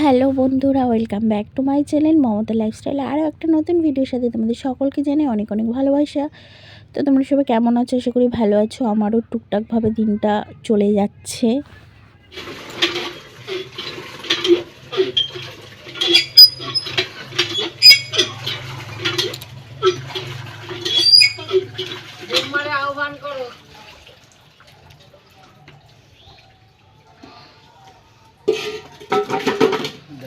Hello বন্ধুরা, welcome back to my channel Mamata lifestyle. আরও একটা নতুন ভিডিওর সাথে তোমাদের সকলকে জানাই অনেক অনেক ভালোবাসা। তো তোমরা সবাই কেমন আছো? আশা করি ভালো আছো। আমারও টুকটাকভাবে দিনটা চলে যাচ্ছে আহ্বান করো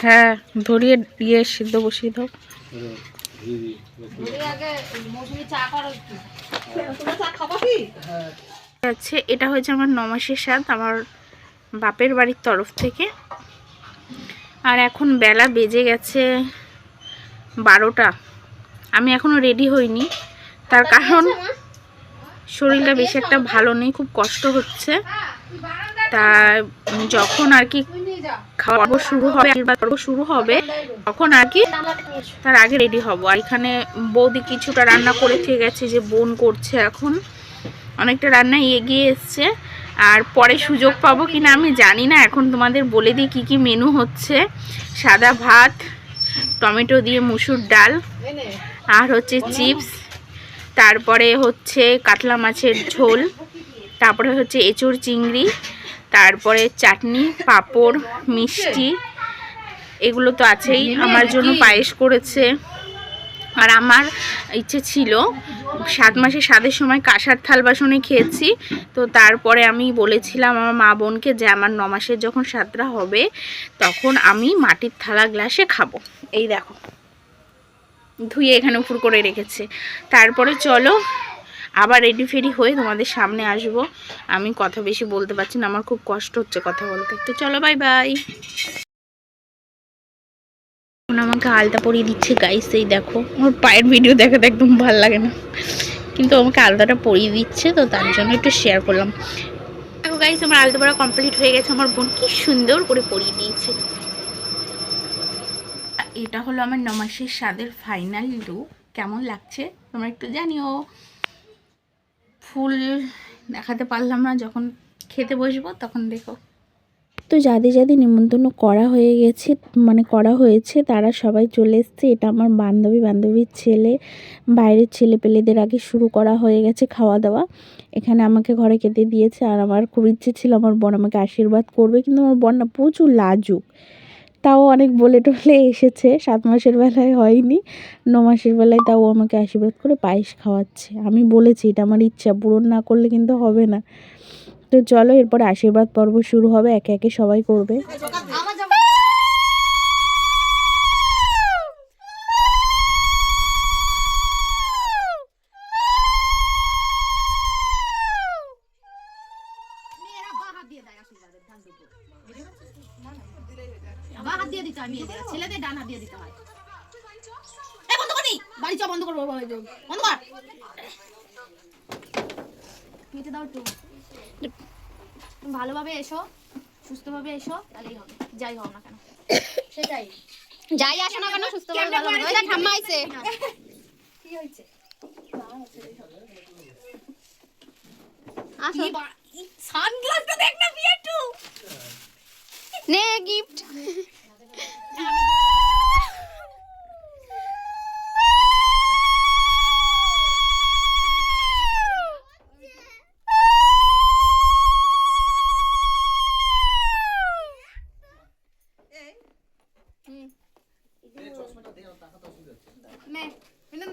চা ধরিয়ে দিয়ে সিদ্ধ খাব কি আছে এটা হয়েছে আমার নমাসের স্বাদ আমার বাপের বাড়ির তরফ থেকে। আর এখন বেলা বেজে গেছে বারোটা। আমি এখনও রেডি হইনি। তার কারণ শরীরটা বেশি একটা ভালো নেই, খুব কষ্ট হচ্ছে। তা যখন আর কি খাওয়া পর্ব শুরু হবে আশীর্বাদ পর্ব শুরু হবে, তখন আর কি তার আগে রেডি হব। আর এখানে বৌদি কিছুটা রান্না করে থেকে গেছে যে বোন করছে এখন। অনেকটা রান্না এগিয়ে এসছে। আর পরে সুযোগ পাবো কিনা আমি জানি না। এখন তোমাদের বলে দিই কী কী মেনু হচ্ছে। সাদা ভাত, টমেটো দিয়ে মুসুর ডাল, আর হচ্ছে চিপস, তারপরে হচ্ছে কাতলা মাছের ঝোল, তারপরে হচ্ছে এঁচড় চিংড়ি তারপরে চাটনি, পাঁপড়, মিষ্টি, এগুলো তো আছেই। আমার জন্য পায়েস করেছে। আর আমার ইচ্ছে ছিল, সাত মাসে স্বাদের সময় কাঁসার থাল বাসনে খেয়েছি। তো তারপরে আমি বলেছিলাম আমার মা বোনকে যে আমার ন মাসের যখন স্বাদটা হবে, তখন আমি মাটির থালা গ্লাসে খাব। এই দেখো। ধুয়ে এখানে উপর করে রেখেছে। তারপরে চলো আবার রেডি ফেডি হয়ে তোমাদের সামনে আসব। আমি কথা বেশি বলতে পারছি না, আমার খুব কষ্ট হচ্ছে কথা বলতে। তো চলো বাই বাই এখন আমাকে আলতা পরিয়ে দিচ্ছে গাইস এই দেখো। আমার পায়ের ভিডিও দেখাতে একদম ভালো লাগে না। কিন্তু আমাকে আলতাটা পরিয়ে দিচ্ছে, তো তার জন্য একটু শেয়ার করলাম। দেখো গাইস আমার আলতা পরা কমপ্লিট হয়ে গেছে। আমার বোন কি সুন্দর করে পরিয়ে দিয়েছে। এটা হলো আমার নমাসের স্বাদের ফাইনাল লুক কেমন লাগছে, তোমরা একটু জানিও। ফুল দেখাতে পারলাম না, যখন খেতে বসবো তখন দেখো। তো যাদের যাদের নিমন্ত্রণ করা হয়ে গেছে মানে করা হয়েছে, তারা সবাই চলে এসছে। এটা আমার বান্ধবী, বান্ধবীর ছেলে, বাইরের ছেলে পেলেদের আগে শুরু করা হয়ে গেছে খাওয়া দাওয়া এখানে আমাকে ঘরে খেতে দিয়েছে আর আমার খুব ইচ্ছে ছিল আমার বোন আমাকে আশীর্বাদ করবে, কিন্তু আমার বোন না প্রচুর লাজুক। তাও অনেক বলে টলে এসেছে, সাত মাসের বেলায় হয়নি। ন মাসের বেলায় তাও আমাকে আশীর্বাদ করে পায়েস খাওয়াচ্ছে। আমি বলেছি, এটা আমার ইচ্ছা, পূরণ না করলে কিন্তু হবে না। তো চলো, এরপরে আশীর্বাদ পর্ব শুরু হবে, একে একে সবাই করবে। বাঁ হাত দিয়ে দিতে ছেলেদের ডান হাত দিয়ে দিতে হয়। এই বন্ধ করি বাড়ি চ বন্ধ করব বন্ধ কর। মেয়েতে দাও একটু। ভালোভাবে এসো সুস্থভাবে এসো তাহলেই হবে। যাই হোক না কেন। সেটাই। যাই আসো না কেন সুস্থ ভাবে ভালো হবে। ঠাম্মা আইছে। কি সানগ্লাসটা দেখ নে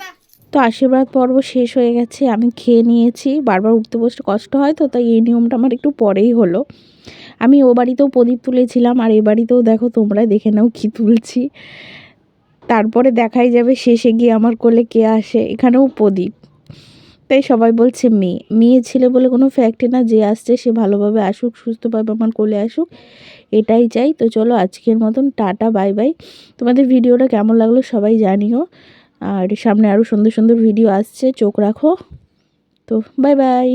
দা। তো আশীর্বাদ পর্ব শেষ হয়ে গেছে, আমি খেয়ে নিয়েছি, বারবার উঠতে বসতে কষ্ট হয় তো, তাই এই নিয়মটা আমার একটু পরেই হলো। আমি ও বাড়িতেও প্রদীপ তুলেছিলাম, আর এ বাড়িতেও দেখো তোমরা দেখে নাও কী তুলছি। তারপরে দেখাই যাবে, শেষে গিয়ে আমার কোলে কে আসে, এখানেও প্রদীপ। তাই সবাই বলছে মেয়ে। মেয়ে ছেলে বলে কোনো ফ্যাক্টরি না, যে আসছে সে ভালোভাবে আসুক, সুস্থভাবে আমার কোলে আসুক, এটাই চাই। তো চলো আজকের মতন, টাটা, বাই বাই। তোমাদের ভিডিওটা কেমন লাগল সবাই জানিও। আর সামনে আরও সুন্দর সুন্দর ভিডিও আসছে, চোখ রাখো। তো, বাই বাই।